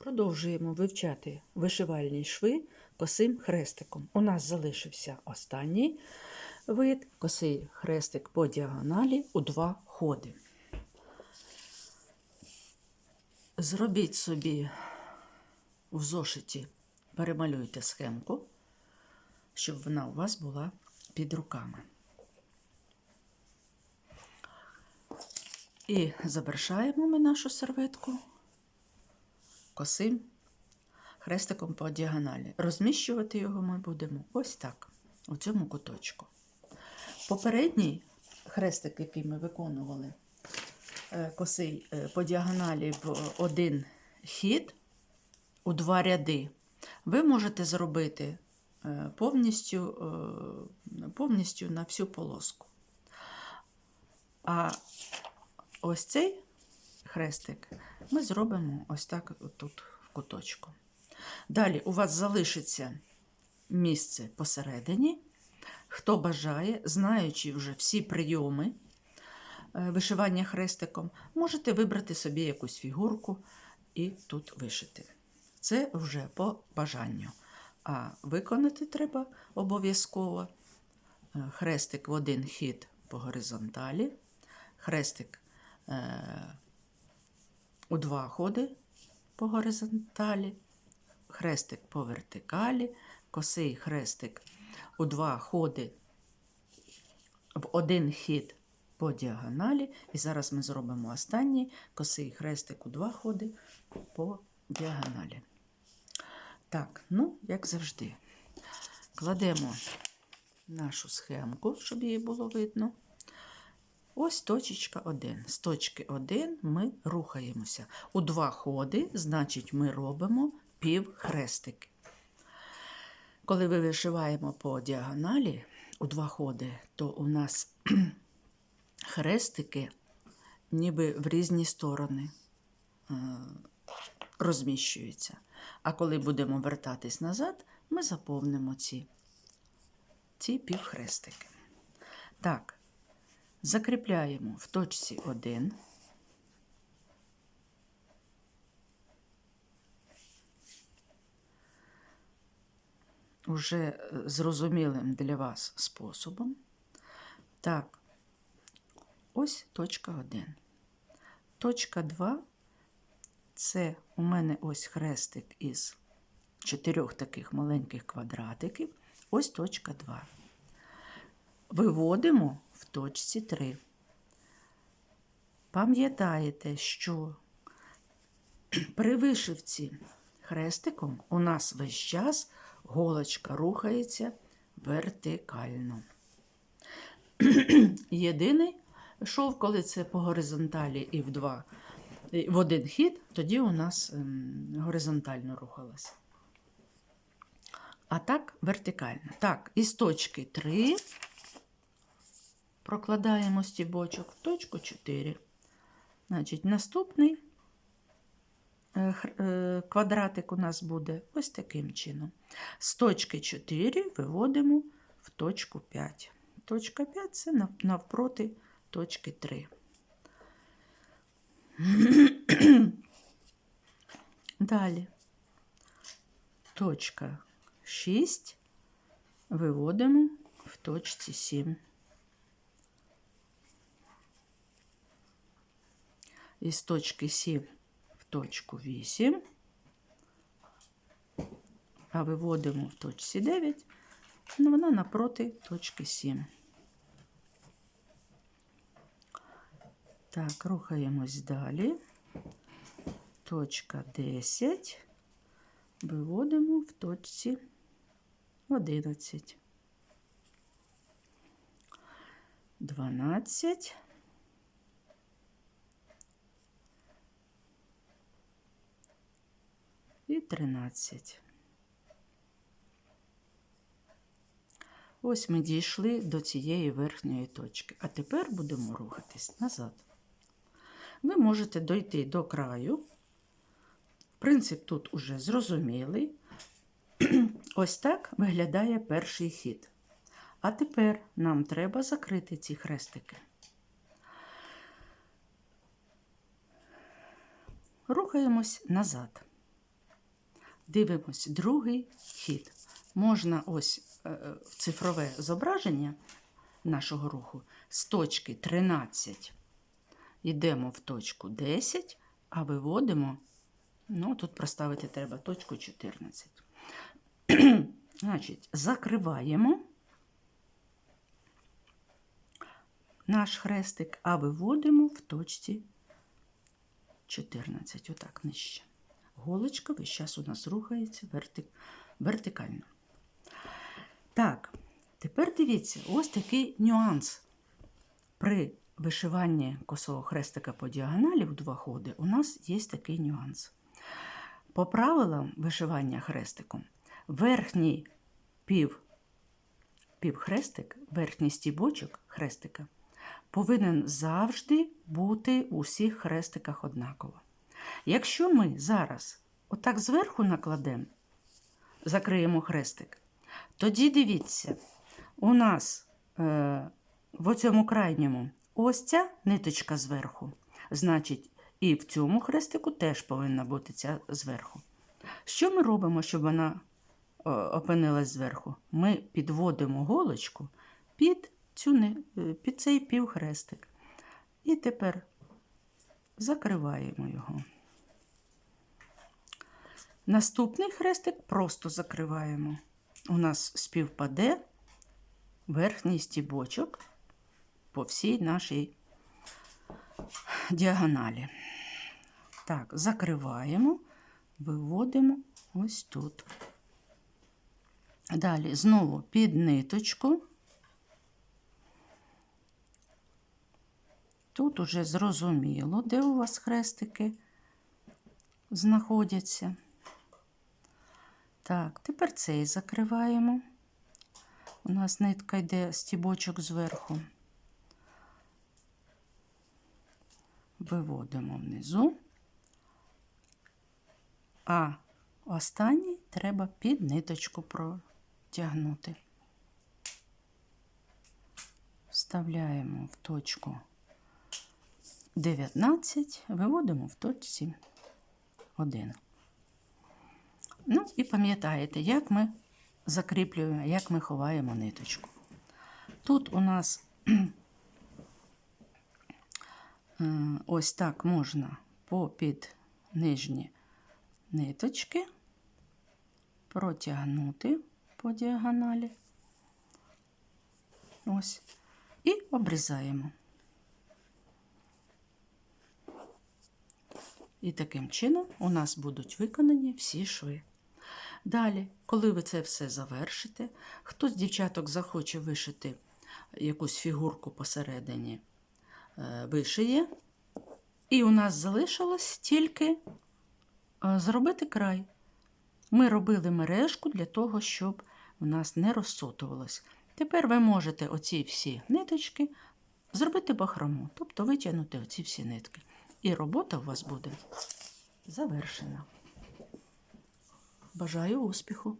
Продовжуємо вивчати вишивальні шви косим хрестиком. У нас залишився останній вид косий хрестик по діагоналі у два ходи. Зробіть собі в зошиті, перемалюйте схемку, щоб вона у вас була під руками. І завершаємо ми нашу серветку косим хрестиком по діагоналі. Розміщувати його ми будемо ось так, у цьому куточку. Попередній хрестик, який ми виконували, е, косий е, по діагоналі в один хід у два ряди, ви можете зробити е, повністю, повністю на всю полоску. А ось цей хрестик ми зробимо ось так тут в куточку. Далі у вас залишиться місце посередині. Хто бажає, знаючи вже всі прийоми е, вишивання хрестиком, можете вибрати собі якусь фігурку і тут вишити. Це вже по бажанню. А виконати треба обов'язково е, хрестик в один хід по горизонталі, хрестик е, у два ходи по горизонталі, хрестик по вертикалі, косий хрестик у два ходи в один хід по діагоналі. І зараз ми зробимо останній косий хрестик у два ходи по діагоналі. Так, ну, як завжди, кладемо нашу схемку, щоб її було видно. Ось точечка 1. З точки 1 ми рухаємося. У два ходи, значить, ми робимо півхрестики. Коли ми вишиваємо по діагоналі у два ходи, то у нас хрестики ніби в різні сторони е, розміщуються. А коли будемо вертатись назад, ми заповнимо ці, ці півхрестики. Так, закріпляємо в точці 1. Уже е, зрозумілим для вас способом. Так, ось точка 1. Точка 2 це у мене ось хрестик із чотирьох таких маленьких квадратиків. Ось точка 2. Виводимо в точці 3. Пам'ятаєте, що при вишивці хрестиком у нас весь час голочка рухається вертикально. Єдиний шов, коли це по горизонталі і в два, в один хід, тоді у нас ем, горизонтально рухалася. А так вертикально. Так, із точки 3 прокладаємо стібочок в точку 4. Значить, наступний е, е, квадратик у нас буде ось таким чином. З точки 4 виводимо в точку 5. Точка 5 це навпроти точки 3. Далі. Точка 6 виводимо в точці 7. Із точки 7 в точку 8, а виводимо в точці 9, ну, вона напроти точки 7. Так, рухаємось далі. Точка 10. Виводимо в точці 11. 12. І 13. Ось ми дійшли до цієї верхньої точки. А тепер будемо рухатись назад. Ви можете дойти до краю. Принцип тут уже зрозумілий. Ось так виглядає перший хід. А тепер нам треба закрити ці хрестики. Рухаємось назад. Дивимось, другий хід. Можна ось е, е, цифрове зображення нашого руху з точки 13 йдемо в точку 10, а виводимо, ну тут проставити треба точку 14. Значить, закриваємо наш хрестик, а виводимо в точці 14, отак нижче. Голочка весь час у нас рухається верти... вертикально. Так, тепер дивіться, ось такий нюанс. При вишиванні косого хрестика по діагоналі в два ходи у нас є такий нюанс. По правилам вишивання хрестиком, верхній пів, півхрестик, верхній стібочок хрестика повинен завжди бути у всіх хрестиках однаково. Якщо ми зараз отак зверху накладемо, закриємо хрестик, тоді дивіться, у нас е, в цьому крайньому ось ця ниточка зверху. Значить, і в цьому хрестику теж повинна бути ця зверху. Що ми робимо, щоб вона о, опинилась зверху? Ми підводимо голочку під, цю, е, під цей півхрестик. І тепер закриваємо його. Наступний хрестик просто закриваємо. У нас співпаде верхній стібочок по всій нашій діагоналі. Так, закриваємо, виводимо ось тут. Далі знову під ниточку. Тут уже зрозуміло, де у вас хрестики знаходяться. Так, тепер цей закриваємо. У нас нитка йде стібочок зверху. Виводимо внизу. А останній треба під ниточку протягнути. Вставляємо в точку 19, виводимо в точці 1. Ну, і пам'ятаєте, як ми закріплюємо, як ми ховаємо ниточку. Тут у нас е, ось так можна попід нижні ниточки протягнути по діагоналі. Ось. І обрізаємо. І таким чином у нас будуть виконані всі шви. Далі, коли ви це все завершите, хтось з дівчаток захоче вишити якусь фігурку посередині, е, вишиє. І у нас залишилось тільки е, зробити край. Ми робили мережку для того, щоб у нас не розсотувалось. Тепер ви можете оці всі ниточки зробити бахрому, тобто витягнути оці всі нитки. І робота у вас буде завершена. Бажаю успіху!